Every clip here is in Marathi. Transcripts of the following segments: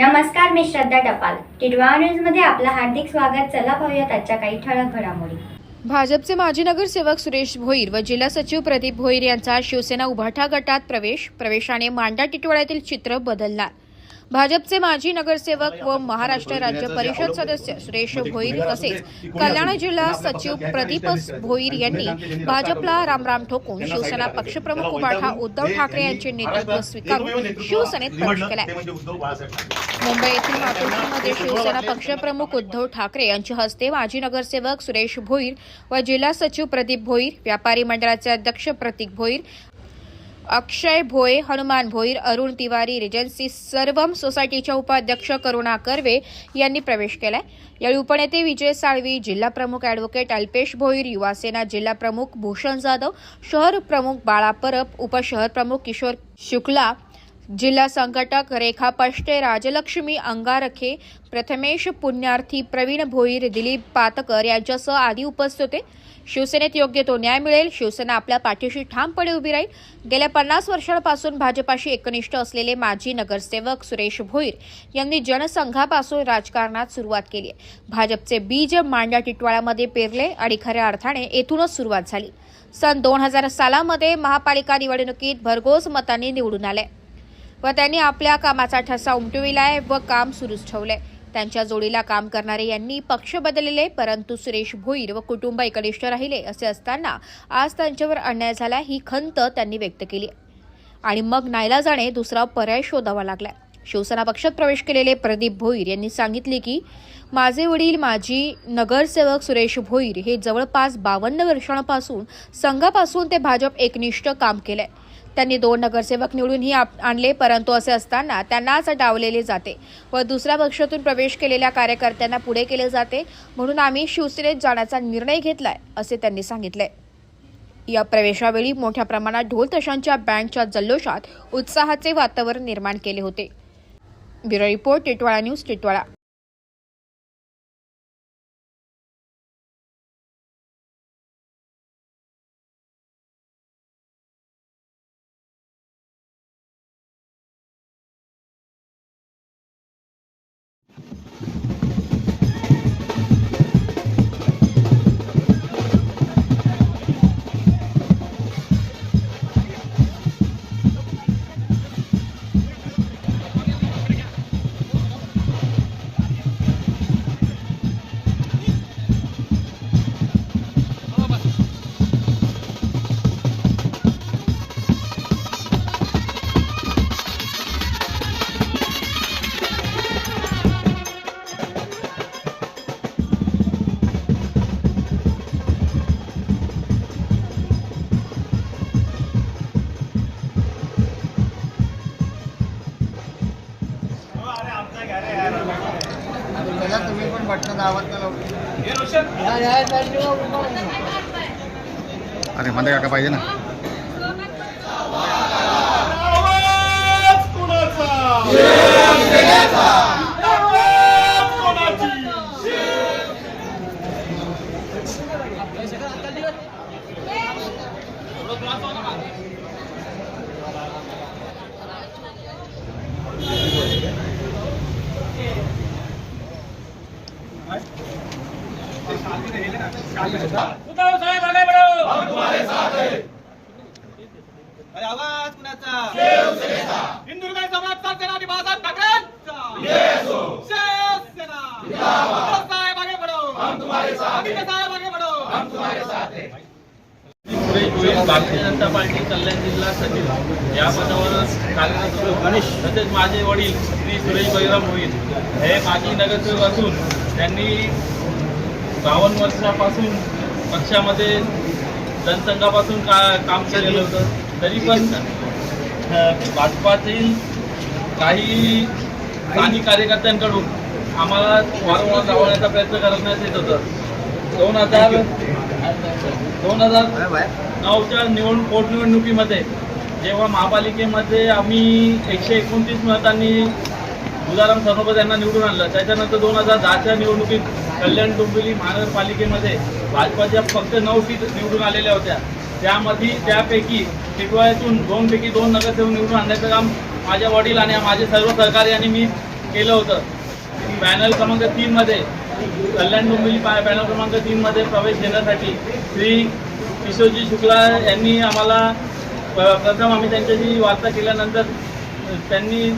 नमस्कार मी श्रद्धा टपाल. टिडवा न्यूजमध्ये आपलं हार्दिक स्वागत. चला पाहूयात आजच्या काही ठळक घडामोडी. भाजपचे माजी नगरसेवक सुरेश भोईर व जिल्हा सचिव प्रदीप भोईर यांचा शिवसेना उभाठा गटात प्रवेश. प्रवेशाने मांडा टिटवाळ्यातील चित्र बदलणार. भाजपचे माजी नगरसेवक व महाराष्ट्र राज्य परिषद सदस्य सुरेश भोईर तसेच कल्याण जिल्हा सचिव प्रदीप भोईर यांनी भाजपला रामराम ठोकून शिवसेना पक्षप्रमुख उभाठा उद्धव ठाकरे यांचे नेतृत्व स्वीकारून शिवसेनेत प्रवेश केलाय. मुंबई येथील मातोश्रीमध्ये शिवसेना पक्षप्रमुख उद्धव ठाकरे यांच्या हस्ते माजी नगरसेवक सुरेश भोईर व जिल्हा सचिव प्रदीप भोईर व्यापारी मंडळाचे अध्यक्ष प्रतीक भोईर अक्षय भोये हनुमान भोईर अरुण तिवारी रिजन्सी सर्वम सोसायटीच्या उपाध्यक्ष करुणा कर्वे यांनी प्रवेश केलाय. यावेळी उपनेते विजय साळवी जिल्हा प्रमुख अॅडव्होकेट अल्पेश भोईर युवासेना जिल्हा प्रमुख भूषण जाधव शहर प्रमुख बाळा परब उपशहर प्रमुख किशोर शुक्ला जिल्हा संघटक रेखा पष्टे राजलक्ष्मी अंगारखे प्रथमेश पुण्यार्थी प्रवीण भोईर दिलीप पातकर यांच्यासह आदी उपस्थित होते. शिवसेनेत योग्य तो न्याय मिळेल. शिवसेना आपल्या पाठीशी ठामपणे उभी राहील. गेल्या पन्नास वर्षांपासून भाजपाशी एकनिष्ठ असलेले माजी नगरसेवक सुरेश भोईर यांनी जनसंघापासून राजकारणात सुरुवात केली आहे. भाजपचे बीज मांड्या टिटवाळ्यामध्ये पेरले आणि खऱ्या अर्थाने येथूनच सुरुवात झाली. सन दोन हजार सालामध्ये महापालिका निवडणुकीत भरघोस मतांनी निवडून आले. व त्यांनी आपल्या कामाचा ठसा उमटविलाय व काम सुरूच ठेवले त्यांच्या जोडीला काम करणारे यांनी पक्ष बदलले परंतु सुरेश भोईर व कुटुंब एकनिष्ठ राहिले असे असताना आज त्यांच्यावर अन्याय झाला ही खंत त्यांनी व्यक्त केली. आणि मग नाईलाजाने दुसरा पर्याय शोधावा लागला शिवसेना पक्षात प्रवेश केलेले प्रदीप भोईर यांनी सांगितले की माझे वडील माजी नगरसेवक सुरेश भोईर हे जवळपास बावन्न वर्षांपासून संघापासून ते भाजप एकनिष्ठ काम केलंय. त्यांनी दोन नगरसेवक निवडूनही आप- आणले परंतु असे असताना त्यांनाच डावलेले जाते व दुसऱ्या पक्षातून प्रवेश केलेल्या कार्यकर्त्यांना पुढे केले जाते म्हणून आम्ही शिवसेनेत जाण्याचा निर्णय घेतलाय असे त्यांनी सांगितले या प्रवेशावेळी मोठ्या प्रमाणात ढोल तशांच्या बँडच्या जल्लोषात उत्साहाचे वातावरण निर्माण केले होते. Bureau report Titwala news Titwala. अरे मध्ये काका पाहिजे ना आवाज कोणाचा? आवाज कोणाची? उद्धव साहेब आगे बढ़ो. अरे आवाज कुणाचा? समाजचा सेनानी बाळासाहेब ठाकरेंचा. साहेब आगे बढ़ो. साहेब आगे बढ़ो. भारतीय जनता पार्टी कल्याण जिल्हा सचिव या पदावर कार्यरत गणेश तसेच माझे वडील श्री सुरेश बळीराम भोईर हे माजी नगरसेवक असून त्यांनी बावन्न वर्षापासून पक्षामध्ये जनसंघापासून का काम केलेलं होतं? तरी पण भाजपातील काही स्थानिक कार्यकर्त्यांकडून आम्हाला वारंवार लावण्याचा प्रयत्न करण्यात येत होतं. दोन हजार दोन हजार नऊच्या निवडणूक पोटनिवडणुकीमध्ये जेव्हा महापालिकेमध्ये आम्ही एकशे एकोणतीस मतांनी तुकाराम सरनोबत यांना निवडून आणलं त्याच्यानंतर दोन हजार दहाच्या निवडणुकीत कल्याण डोंबिवली महानगरपालिकेमध्ये भाजपाच्या फक्त नऊ सीट निवडून आलेल्या होत्या. त्यामध्ये त्यापैकी टिटवाळ्यातून दोनपैकी दोन नगरसेवक निवडून आणण्याचं काम माझ्या वडील आणि माझे सर्व सहकारी आणि मी केलं होतं. पॅनल क्रमांक तीनमध्ये कल्याण डोंबिवली पॅ पॅनल क्रमांक तीनमध्ये प्रवेश घेण्यासाठी श्री किशोरजी शुक्ला यांनी आम्हाला प्रथम आम्ही त्यांच्याशी वार्ता केल्यानंतर त्यांनी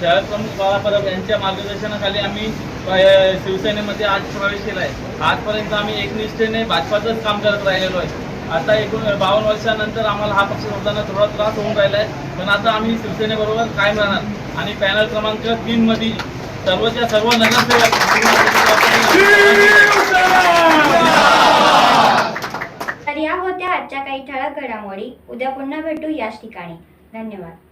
शहर प्रमुख बाळा परब यांच्या मार्गदर्शनाखाली आम्ही शिवसेनेमध्ये आज प्रवेश केला आहे आजपर्यंत आम्ही एकनिष्ठेने भाजपाचंच काम करत राहिलेलो आहे. आता एकूण बावन्न वर्षानंतर आम्हाला हा पक्ष सोडताना थोडा त्रास होऊन राहिला आहे पण आता आम्ही शिवसेनेबरोबर कायम राहणार. आणि पॅनल क्रमांक तीनमध्ये सर्वच्या सर्व नगरसेवक तर या होत्या आजच्या काही ठळक घडामोडी. उद्या पुन्हा भेटू याच ठिकाणी. धन्यवाद.